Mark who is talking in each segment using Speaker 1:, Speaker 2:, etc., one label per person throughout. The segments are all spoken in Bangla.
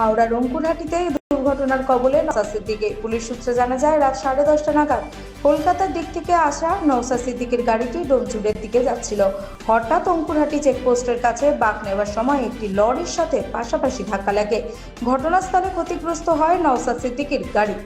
Speaker 1: হাওড়া রঙ্কুনহাটিতে দুর্ঘটনার কবলে নৌসাসির দিকে পুলিশ সূত্রে জানা যায়, রাত সাড়ে দশটা নাগাদ কলকাতার দিক থেকে আসা নৌসা সিদ্দিকের গাড়িটি ডোমচুরের দিকে যাচ্ছিল। হঠাৎ অঙ্কুরহাটি চেকপোস্টের কাছে বাঁক নেওয়ার সময় একটি লরির সাথে পাশাপাশি ধাক্কা লাগে। ঘটনাস্থলে ক্ষতিগ্রস্ত হয় নওসাদ সিদ্দিকের গাড়ি।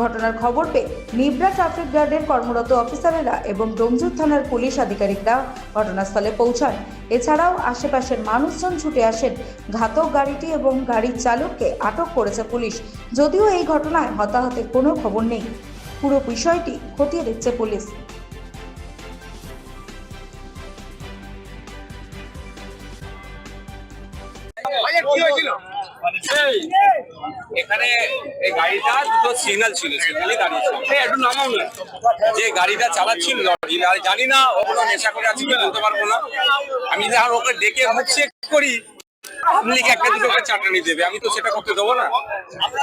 Speaker 1: ঘটনার খবর পেয়ে নিবরা ট্রাফিক গার্ডের কর্মরত অফিসারেরা এবং ডোমজুর থানার পুলিশ আধিকারিকরা ঘটনাস্থলে পৌঁছান। এছাড়াও আশেপাশের মানুষজন ছুটে আসেন। ঘাতক গাড়িটি এবং গাড়ির চালককে আটক করেছে পুলিশ। যদিও এই ঘটনায় হতাহতের কোনো খবর নেই। পুরো বিষয়টি খতিয়ে দেখছে পুলিশ।
Speaker 2: এই, এখানে এই গাড়িটা দুটো ছিল দাঁড়িয়েছিল একটু নামাও না। যে গাড়িটা চালাচ্ছিল লরি আর জানি না নেশা করে আছে কি বলতে পারব না। আমি ওকে ডেকে চেক করি একটা দুটো চাটানি দেবে। আমি তো সেটা করতে দেবো না।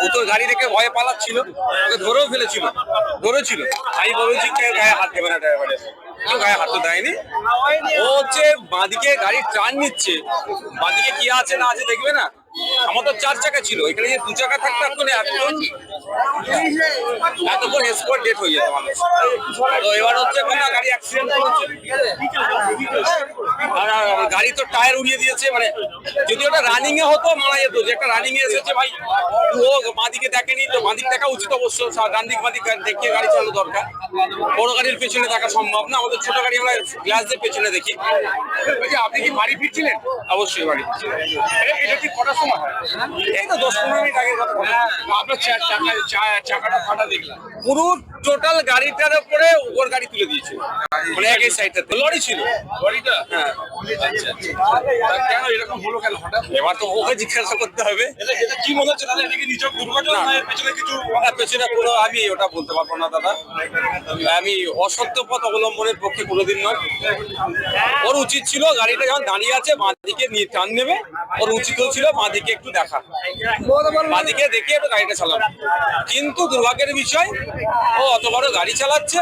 Speaker 2: ও তো গাড়ি রেখে ভয়ে পালাচ্ছিল, ওকে ধরেও ফেলেছিল, ধরেছিল। আমি বলেছি কেউ গায়ে হাত দেবে না ড্রাইভারের গায়ে হাত তো দেয়নি। ও হচ্ছে বাঁদিকে গাড়ির টার্ন নিচ্ছে। বাঁদিকে কি আছে না আছে দেখবে না? আমার তো চার চাকা ছিল, এখানে যে দু চাকা থাকতো এখন ডেট হয়ে যেত তো এবার হচ্ছে গাড়ি অ্যাক্সিডেন্ট আর গাড়ি তো টায়ার উড়িয়ে দিয়েছে মানে যদি ওটা রানিং এ হতো যেত। যে একটা রানিং এ এসেছে ভাই, ও দেখেনি, তো বাঁদিক দেখা উচিত অবশ্য। ডান দিক, বাঁদিক দেখিয়ে গাড়ি চালানো দরকার। বড় গাড়ির পেছনে দেখা সম্ভব না, আমাদের ছোট গাড়ি আমরা গ্লাস দিয়ে পেছনে দেখি। আপনি কি বাড়ি ফিরছিলেন? অবশ্যই বাড়ি। এটা কি কটার সময় এই তো দশ পনেরো মিনিট আগের কথা। আপনার চাকা চাকাটা ফাটা দেখলাম। পুরো টোটাল গাড়িটার উপরে ওর গাড়ি তুলে দিয়েছে মানে এক এই সাইডটা লরি ছিল। লরিটা? হ্যাঁ। আচ্ছা কেন এরকম হলো কেন হঠাৎ? এবার তো ওকে জিজ্ঞাসা করতে হবে। এটা কি মনে হচ্ছে? দাদা এদিকে নিচক দুর্ঘটনা পেছনে কিছু পেছনে কোনো আমি ওটা বলতে পারব না দাদা। আমি অসত্য পথ অবলম্বনের পক্ষে কোনোদিন নয়। ওর উচিত ছিল গাড়িটা যখন দাঁড়িয়ে আছে বাঁ দিকে নিয়ে টান নেবে। ওর উচিত ছিল বাঁ দিকে একটু দেখা। বাঁ দিকে দেখে গাড়িটা চালানো। কিন্তু দুর্ভাগ্যের বিষয় ও অত বড় গাড়ি চালাচ্ছে?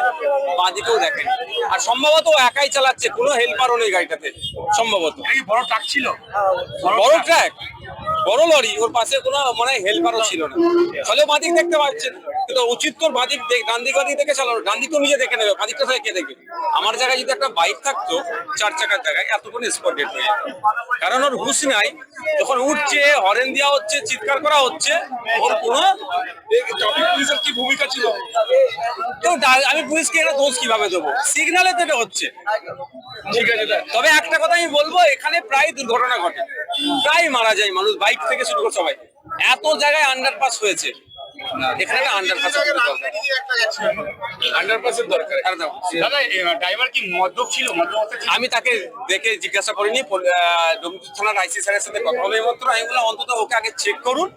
Speaker 2: বাদিকেও দেখেনি। আর সম্ভবত ও একাই চালাচ্ছে কোনো হেল্পারও নেই গাড়িটাতে সম্ভবত।
Speaker 3: বড় ট্রাক ছিল?
Speaker 2: বড় ট্রাক বড় লরি ওর পাশে কোনো মানে হেল্পারও ছিল না। ফলে বাদিক দেখতে পাচ্ছেন। কিন্তু উচিত তোর বাঁদিক দিক বাঁদিক দেখে চালানো। দিক তো নিজে দেখে নেবে বাঁদিকটা থেকে কে দেখবে আমার জায়গায় যদি একটা বাইক থাকতো চার চাকার জায়গায় এতক্ষণ স্পট ডেট হয়ে যেত। কারণ ওর হুশ নাই যখন উঠছে হরেন দেওয়া হচ্ছে চিৎকার করা হচ্ছে ওর কোনো
Speaker 3: পুলিশের কি ভূমিকা ছিল?
Speaker 2: আমি পুলিশকে এটা দোষ কীভাবে দেবো? সিগনালে তো এটা হচ্ছে।
Speaker 3: ঠিক আছে
Speaker 2: তবে একটা কথা আমি বলব এখানে প্রায় দুর্ঘটনা ঘটে। প্রায় মারা যায় মানুষ বাইক থেকে শুরু করে সবাই। এত জায়গায় আন্ডারপাস হয়েছে। এখানে একটা আন্ডারপাস
Speaker 3: আন্ডারপাসের দরকার। দাদা ড্রাইভার কি মদ্যপ ছিল? মদ্যপ অবস্থায় ছিল?
Speaker 2: আমি তাকে দেখে জিজ্ঞাসা করিনি। ডোমজুর থানার আইসি স্যারের সাথে কথা হবে মাত্র আমি বললাম অন্তত ওকে আগে চেক করুন।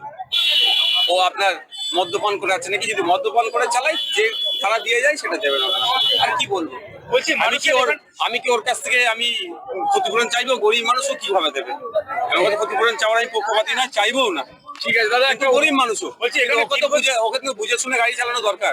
Speaker 2: ও আপনার মদ্যপান করে আছে নাকি? যদি মদ্যপান করে চালাই যে থানা দিয়ে যায় সেটা দেবে না। আর কি বলব?
Speaker 3: বলছি
Speaker 2: আমি কি ওর আমি কি ওর কাছ থেকে আমি ক্ষতিপূরণ চাইব? গরিব মানুষও কীভাবে দেবে? আমার ক্ষতিপূরণ চাওয়ার আমি পক্ষপাতি না চাইব না।
Speaker 3: ঠিক আছে দাদা
Speaker 2: একটা গরিব মানুষও।
Speaker 3: বলছি এখানে
Speaker 2: ওকে তো বুঝে তো বুঝে শুনে গাড়ি চালানো দরকার।